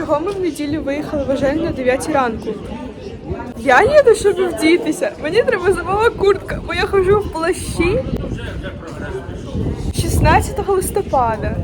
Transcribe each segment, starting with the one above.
чого ми в неділю виїхали в Ажель на 9 ранку? Я їду, щоб вдітися. Мені треба зимова куртка, бо я ходжу в плащі 16 листопада.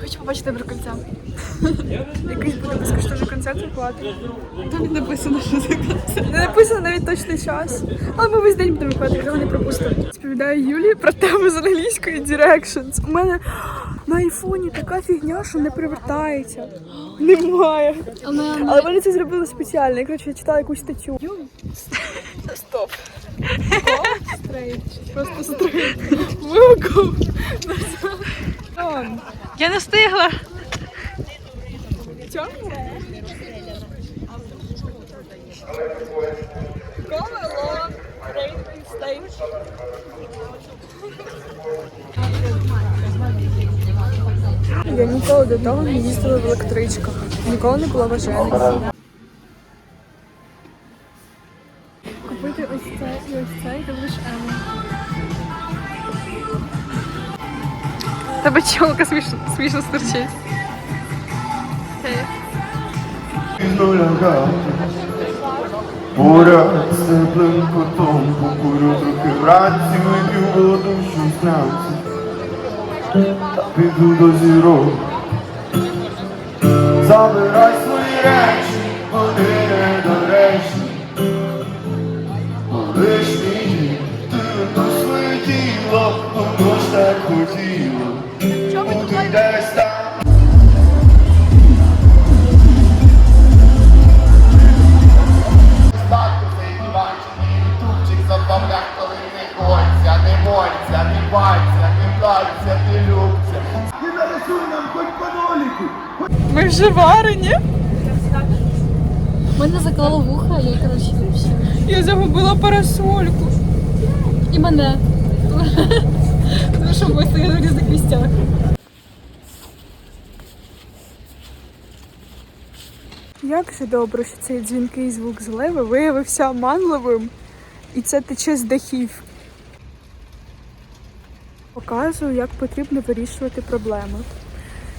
Хочу побачити брикольця. Якийсь буде безкоштовний концерт викладати. Там не написано, що це концерт. Не написано навіть точний час. Але ми весь день будемо викладати, його не пропустимо. Сповідаю Юлії про тему з англійської Directions. У мене на айфоні така фігня, що не привертається. Немає. Але вони це зробили спеціально. Я, коротше, я читала якусь статтю. Стоп. Стрейт. Просто стрейт. Welcome. Я не встигла. Чому? Come along, railway station. Я ніколи до того не їздила в електричках. Ніколи не була важена. Купити ось це і ось це, і ти будеш. Тебе чолка смішно, смішно стерчить. гати. З теплим котом, покурю трохи вранці, вип'ю воду, що снявся. Та піду до зірок. Забирай свої речі, вони недоречні. Лишні, ти верну своє тіло, воно ж так хотіло. Бути десь там. статку цей диванчик і ютубчик забавляв, коли не хочеться, не мольця, не баться, не вдаться, не любця. Нарисуй нам хоч по ноліку, Ми вже варені. Мене заклало вуха, я коротше. Я загубила парасольку. І мене. Тому що ми стояли в різних місцях. Як же добре, що цей дзвінкий звук зливи виявився манливим, і це тече з дахів. Показую, як потрібно вирішувати проблеми.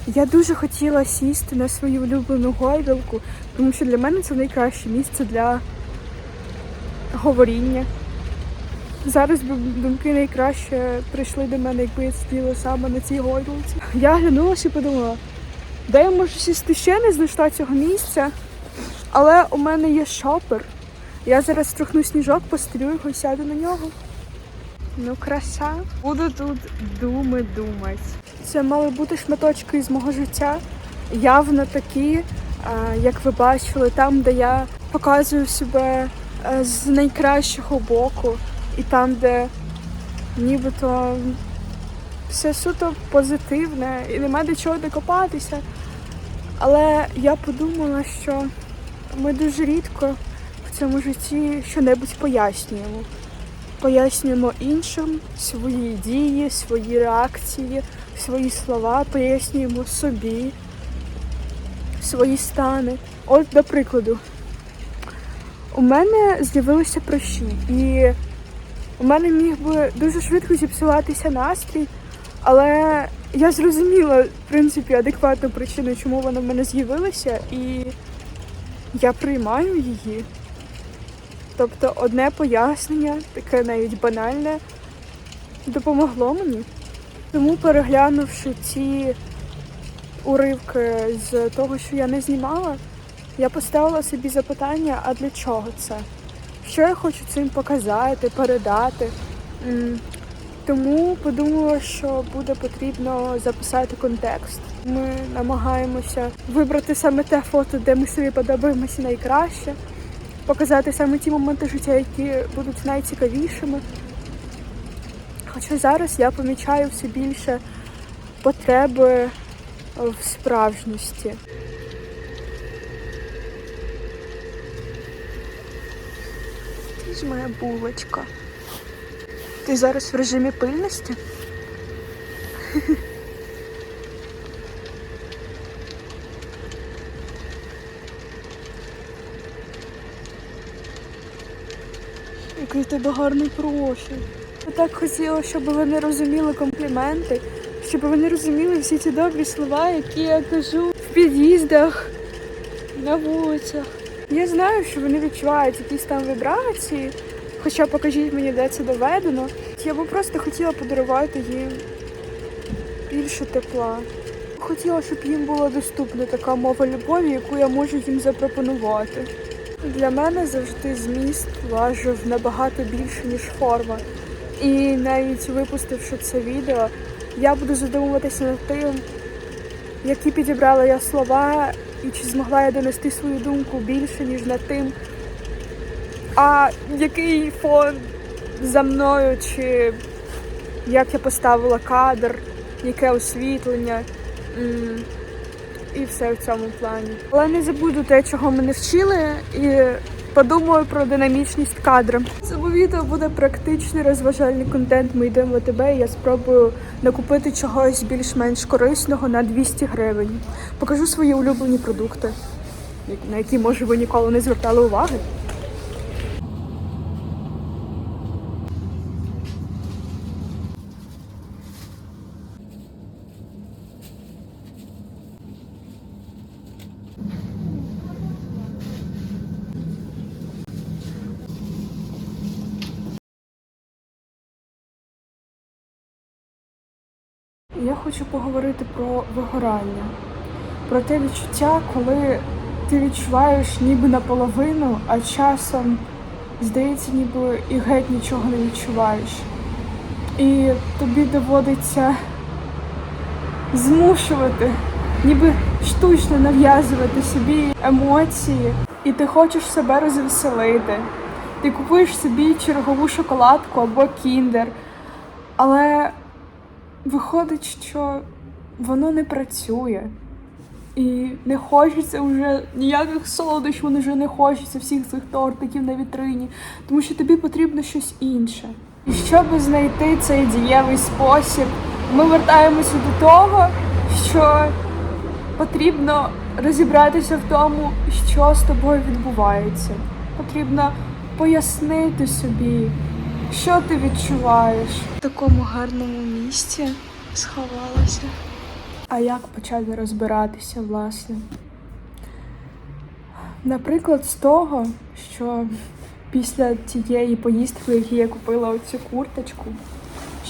Я дуже хотіла сісти на свою улюблену гойдалку, тому що для мене це найкраще місце для говоріння. Зараз би думки найкраще прийшли до мене, якби я сиділа саме на цій гойдалці. Я глянулася і подумала, де я можу сісти ще не знайшла цього місця, але у мене є шопер. Я зараз трохну сніжок, постелю його і сяду на нього. Ну, краса. Буду тут думи думати. Це мали бути шматочки із мого життя. Явно такі, е, як ви бачили, там, де я показую себе е, з найкращого боку, і там, де нібито все суто позитивне і нема до чого докопатися. Але я подумала, що ми дуже рідко в цьому житті щонебудь пояснюємо. Пояснюємо іншим свої дії, свої реакції, свої слова, пояснюємо собі свої стани. От, до прикладу, у мене з'явилися прощі, і у мене міг би дуже швидко зіпсуватися настрій, але я зрозуміла, в принципі, адекватну причину, чому вона в мене з'явилася, і я приймаю її. Тобто одне пояснення, таке навіть банальне, допомогло мені. Тому, переглянувши ці уривки з того, що я не знімала, я поставила собі запитання, а для чого це? Що я хочу цим показати, передати? Тому подумала, що буде потрібно записати контекст. Ми намагаємося вибрати саме те фото, де ми собі подобаємося найкраще, показати саме ті моменти життя, які будуть найцікавішими. Хоча зараз я помічаю все більше потреби в справжності. Ти ж моя булочка. Ти зараз в режимі пильності? Який в тебе гарний профіль. Я так хотіла, щоб вони розуміли компліменти, щоб вони розуміли всі ці добрі слова, які я кажу в під'їздах, на вулицях. Я знаю, що вони відчувають якісь там вібрації, хоча покажіть мені, де це доведено. Я би просто хотіла подарувати їм більше тепла. Хотіла, щоб їм була доступна така мова любові, яку я можу їм запропонувати. Для мене завжди зміст важив набагато більше, ніж форма. І навіть випустивши це відео, я буду задумуватися над тим, які підібрала я слова, і чи змогла я донести свою думку більше, ніж над тим, а який фон за мною, чи як я поставила кадр, яке освітлення. І все в цьому плані. Але не забуду те, чого мене вчили, і подумаю про динамічність кадра. В цьому відео буде практичний розважальний контент. Ми йдемо в АТБ, і я спробую накупити чогось більш-менш корисного на 200 гривень. Покажу свої улюблені продукти, на які, може, ви ніколи не звертали уваги. Я хочу поговорити про вигорання, про те відчуття, коли ти відчуваєш ніби наполовину, а часом здається, ніби і геть нічого не відчуваєш. І тобі доводиться змушувати, ніби штучно нав'язувати собі емоції, і ти хочеш себе розвеселити. Ти купуєш собі чергову шоколадку або кіндер, але виходить, що воно не працює. І не хочеться вже ніяких солодощів, вони вже не хочеться всіх цих тортиків на вітрині, тому що тобі потрібно щось інше. І щоб знайти цей дієвий спосіб, ми вертаємося до того, що потрібно розібратися в тому, що з тобою відбувається. Потрібно пояснити собі, що ти відчуваєш. В такому гарному місці сховалася. А як почати розбиратися, власне? Наприклад, з того, що після тієї поїздки, в якій я купила оцю курточку,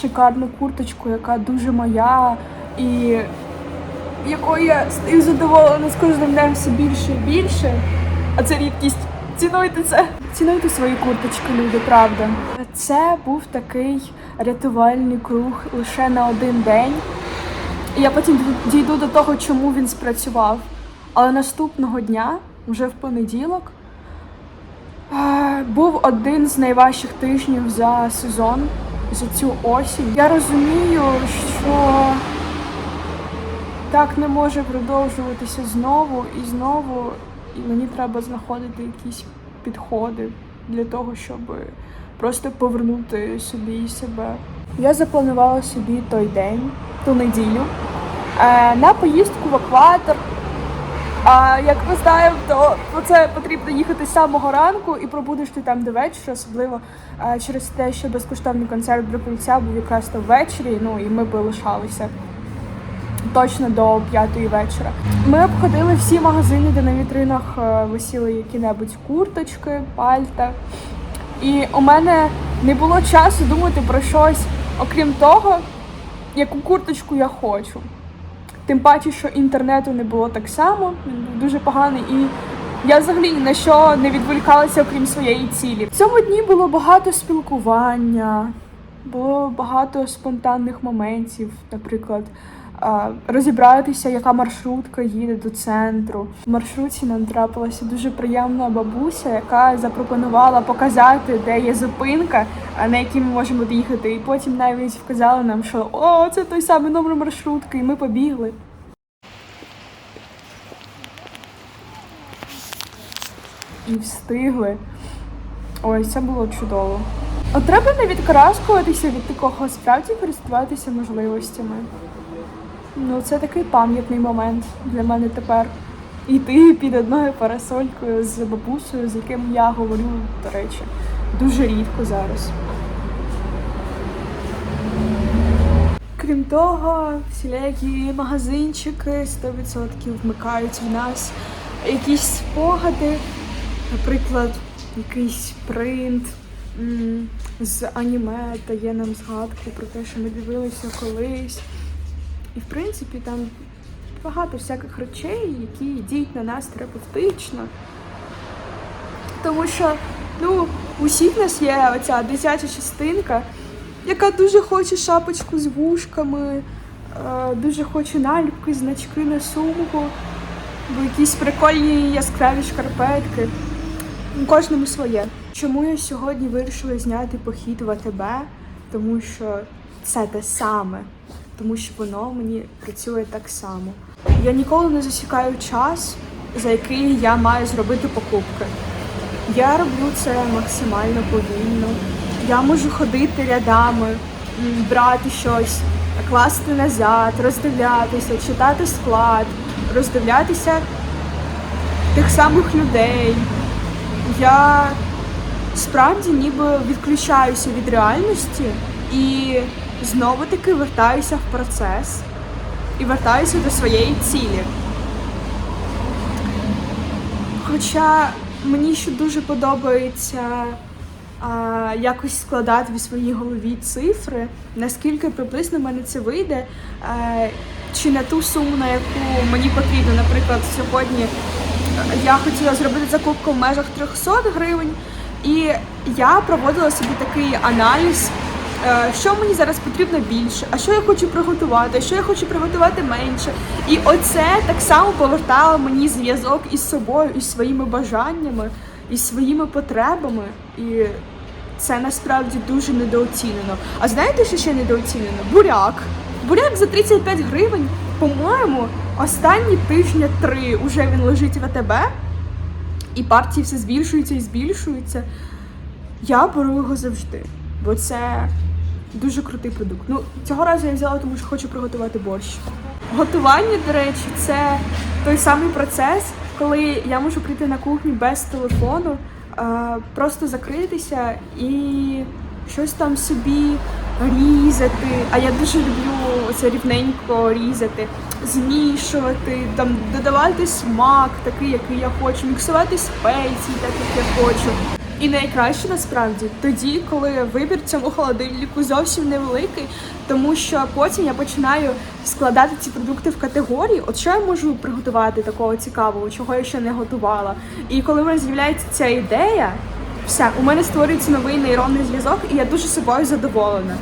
шикарну курточку, яка дуже моя, і якою я стаю задоволена з кожним днем все більше і більше. А це рідкість. Цінуйте це. Цінуйте свої курточки, люди, правда. Це був такий рятувальний круг лише на один день. І я потім дійду до того, чому він спрацював. Але наступного дня, вже в понеділок, е, був один з найважчих тижнів за сезон, за цю осінь. Я розумію, що так не може продовжуватися знову і знову, і мені треба знаходити якісь підходи для того, щоб просто повернути собі себе. Я запланувала собі той день, ту неділю, е, на поїздку в екватор. А як ми знаємо, то це потрібно їхати з самого ранку і пробудеш ти там до вечора, особливо е, через те, що безкоштовний концерт для кільця був якраз то ввечері. Ну і ми би лишалися точно до п'ятої вечора. Ми обходили всі магазини, де на вітринах е, висіли які-небудь курточки, пальта. І у мене не було часу думати про щось, окрім того, яку курточку я хочу. Тим паче, що інтернету не було так само, він був дуже поганий, і я взагалі ні на що не відволікалася, окрім своєї цілі. В цьому дні було багато спілкування, було багато спонтанних моментів, наприклад. Розібратися, яка маршрутка їде до центру. В маршрутці нам трапилася дуже приємна бабуся, яка запропонувала показати, де є зупинка, на якій ми можемо доїхати. І потім навіть вказала нам, що о, це той самий номер маршрутки, і ми побігли. І встигли. Ой, це було чудово. От треба не відкараскуватися від такого, справді користуватися можливостями. Ну, це такий пам'ятний момент для мене тепер. Йти під одною парасолькою з бабусею, з яким я говорю, до речі, дуже рідко зараз. Крім того, всілякі магазинчики 100% вмикають в нас якісь спогади, наприклад, якийсь принт з аніме дає нам згадку про те, що ми дивилися колись. І в принципі там багато всяких речей, які діють на нас терапевтично. Тому що ну, у всіх нас є оця дитяча частинка, яка дуже хоче шапочку з вушками, е, дуже хоче наліпки, значки на сумку, або якісь прикольні яскраві шкарпетки. Кожному своє. Чому я сьогодні вирішила зняти похід в АТБ? Тому що це те саме, тому що воно мені працює так само. Я ніколи не засікаю час, за який я маю зробити покупки. Я роблю це максимально повільно. Я можу ходити рядами, брати щось, класти назад, роздивлятися, читати склад, роздивлятися тих самих людей. Я справді ніби відключаюся від реальності і знову таки вертаюся в процес і вертаюся до своєї цілі. Хоча мені ще дуже подобається а, якось складати в своїй голові цифри, наскільки приблизно в мене це вийде, е, чи на ту суму, на яку мені потрібно. Наприклад, сьогодні я хотіла зробити закупку в межах 300 гривень, і я проводила собі такий аналіз. Е, Що мені зараз потрібно більше, а що я хочу приготувати, що я хочу приготувати менше. І оце так само повертало мені зв'язок із собою, із своїми бажаннями, із своїми потребами. І це насправді дуже недооцінено. А знаєте, що ще недооцінено? Буряк. Буряк за 35 гривень, по-моєму, останні тижня три уже він лежить в АТБ, і партії все збільшуються і збільшуються. Я беру його завжди, бо це дуже крутий продукт. Ну, цього разу я взяла, тому що хочу приготувати борщ. Готування, до речі, це той самий процес, коли я можу прийти на кухню без телефону, просто закритися і щось там собі різати. А я дуже люблю це рівненько різати, змішувати, там додавати смак, такий, який я хочу, міксувати спеції, так як я хочу. І найкраще насправді тоді, коли вибір цьому холодильнику зовсім невеликий, тому що потім я починаю складати ці продукти в категорії. От що я можу приготувати такого цікавого, чого я ще не готувала. І коли в мене з'являється ця ідея, все, у мене створюється новий нейронний зв'язок, і я дуже собою задоволена.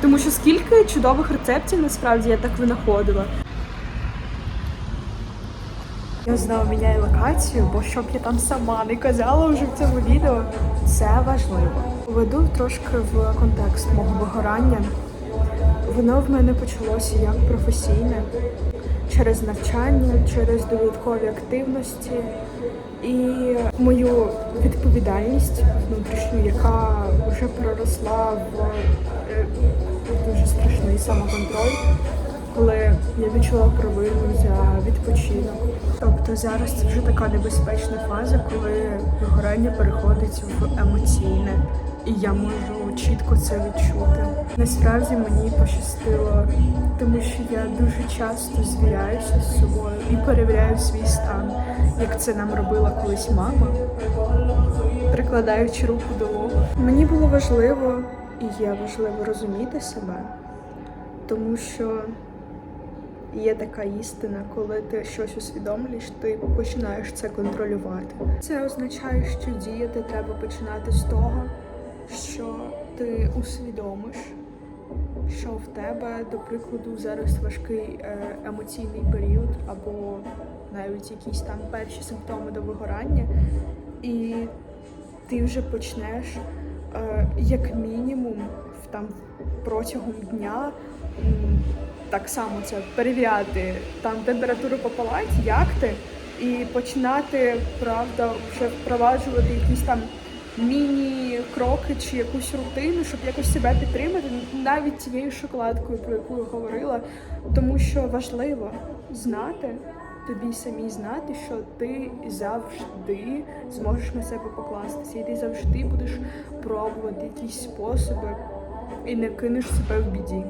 Тому що скільки чудових рецептів насправді я так винаходила. Я знову міняю локацію, бо щоб я там сама не казала вже в цьому відео, це важливо. Веду трошки в контекст мого вигорання. Воно в мене почалося як професійне через навчання, через додаткові активності і мою відповідальність внутрішню, яка вже проросла в е, дуже страшний самоконтроль коли я відчула провину за відпочинок. Тобто зараз це вже така небезпечна фаза, коли вигорання переходить в емоційне, і я можу чітко це відчути. Насправді мені пощастило, тому що я дуже часто звіряюся з собою і перевіряю свій стан, як це нам робила колись мама, прикладаючи руку до лоба. Мені було важливо і є важливо розуміти себе, тому що Є така істина, коли ти щось усвідомлюєш, ти починаєш це контролювати. Це означає, що діяти треба починати з того, що ти усвідомиш, що в тебе, до прикладу, зараз важкий е, емоційний період, або навіть якісь там перші симптоми до вигорання, і ти вже почнеш е, як мінімум там протягом дня. так само це перевіряти там температуру по палаті, як ти, і починати, правда, вже впроваджувати якісь там міні-кроки чи якусь рутину, щоб якось себе підтримати, навіть цією шоколадкою, про яку я говорила, тому що важливо знати. Тобі самі знати, що ти завжди зможеш на себе покластися, і ти завжди будеш пробувати якісь способи і не кинеш себе в біді.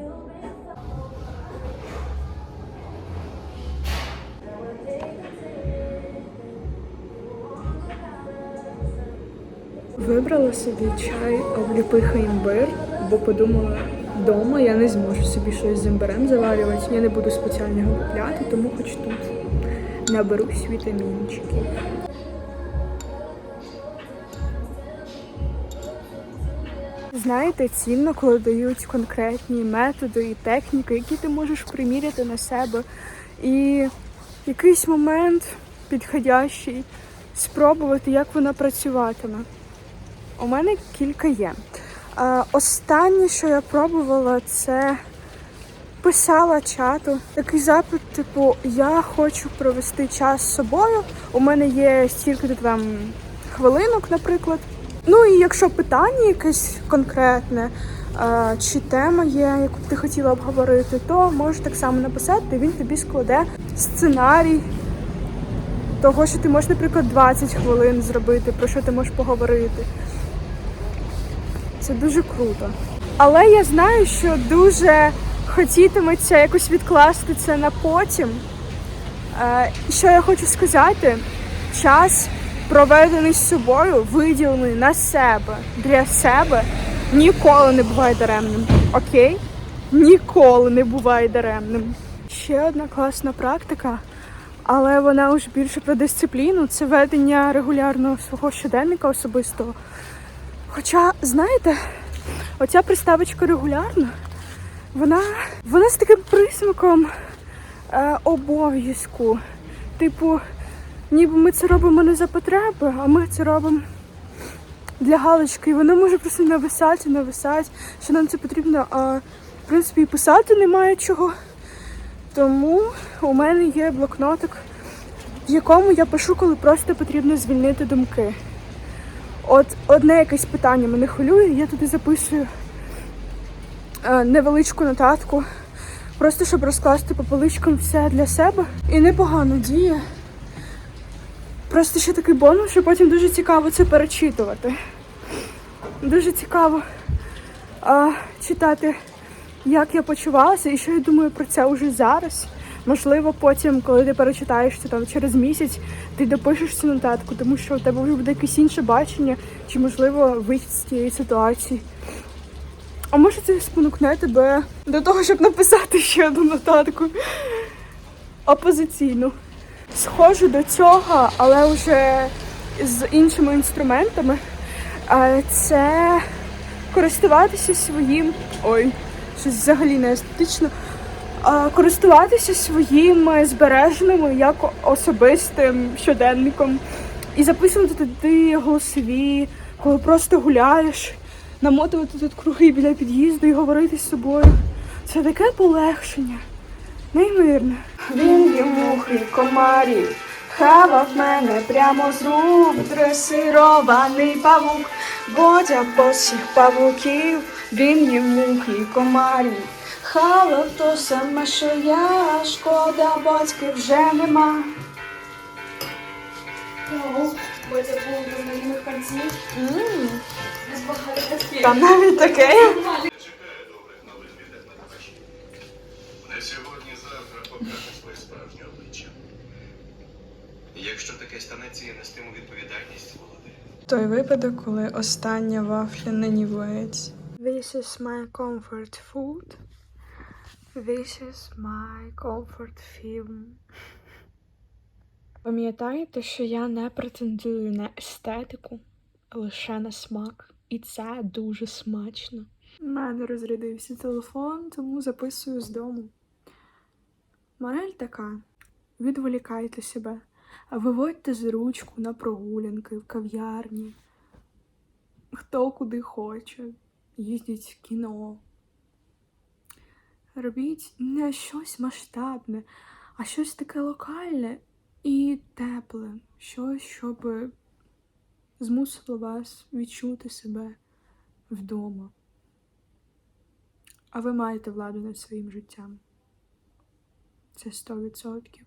Вибрала собі чай обліпиха імбир, бо подумала, вдома я не зможу собі щось з імбирем заварювати, я не буду спеціально купляти, тому хоч тут наберусь вітамінчиків. Знаєте, цінно, коли дають конкретні методи і техніки, які ти можеш приміряти на себе. І якийсь момент підходящий спробувати, як вона працюватиме. У мене кілька є. Останнє, що я пробувала, це писала чату. Такий запит, типу, я хочу провести час з собою. У мене є стільки там хвилинок, наприклад. Ну і якщо питання якесь конкретне, е, чи тема є, яку б ти хотіла обговорити, то можеш так само написати, він тобі складе сценарій того, що ти можеш, наприклад, 20 хвилин зробити, про що ти можеш поговорити. Це дуже круто. Але я знаю, що дуже хотітиметься якось відкласти це на потім. Е, і що я хочу сказати, час, проведений з собою, виділений на себе, для себе, ніколи не буває даремним. Окей? Ніколи не буває даремним. Ще одна класна практика, але вона вже більше про дисципліну це ведення регулярного свого щоденника особистого. Хоча, знаєте, оця приставочка регулярно, вона, вона з таким присмаком е, обов'язку. Типу, ніби ми це робимо не за потреби, а ми це робимо для галочки. І воно може просто нависати, нависати, що нам це потрібно. А в принципі і писати немає чого. Тому у мене є блокнотик, в якому я пишу, коли просто потрібно звільнити думки. От одне якесь питання мене хвилює, я туди записую е, невеличку нотатку, просто щоб розкласти по поличкам все для себе. І непогано діє. Просто ще такий бонус, що потім дуже цікаво це перечитувати. Дуже цікаво а, читати, як я почувалася і що я думаю про це вже зараз. Можливо, потім, коли ти перечитаєш це там через місяць, ти допишеш цю нотатку, тому що у тебе вже буде якесь інше бачення, чи можливо вихід з цієї ситуації. А може це спонукне тебе до того, щоб написати ще одну нотатку опозиційну. Схожу до цього, але вже з іншими інструментами. Це користуватися своїм. Ой, щось взагалі не естетично. Користуватися своїм збереженим як особистим щоденником і записувати туди голосові, коли просто гуляєш, намотувати тут круги біля під'їзду і говорити з собою. Це таке полегшення. Неймовірно. Він є мухи, комарі, хавав мене прямо з рук, дресирований павук, бодя посіх павуків, він є мухи, комарі. Хавав то саме, що я, шкода, батьки вже нема. Бодя був до моїх панців. Там навіть таке. Якщо таке станеться, я нестиму відповідальність, Володимир. Той випадок, коли остання вафля не нівець. This is my comfort food. This is my comfort film. Пам'ятаєте, що я не претендую на естетику, лише на смак. І це дуже смачно. У мене розрядився телефон, тому записую з дому. Мораль така: відволікайте себе, виводьте за ручку на прогулянки в кав'ярні. Хто куди хоче, їздіть в кіно. Робіть не щось масштабне, а щось таке локальне і тепле, щось, щоб змусило вас відчути себе вдома. А ви маєте владу над своїм життям. Це 100%.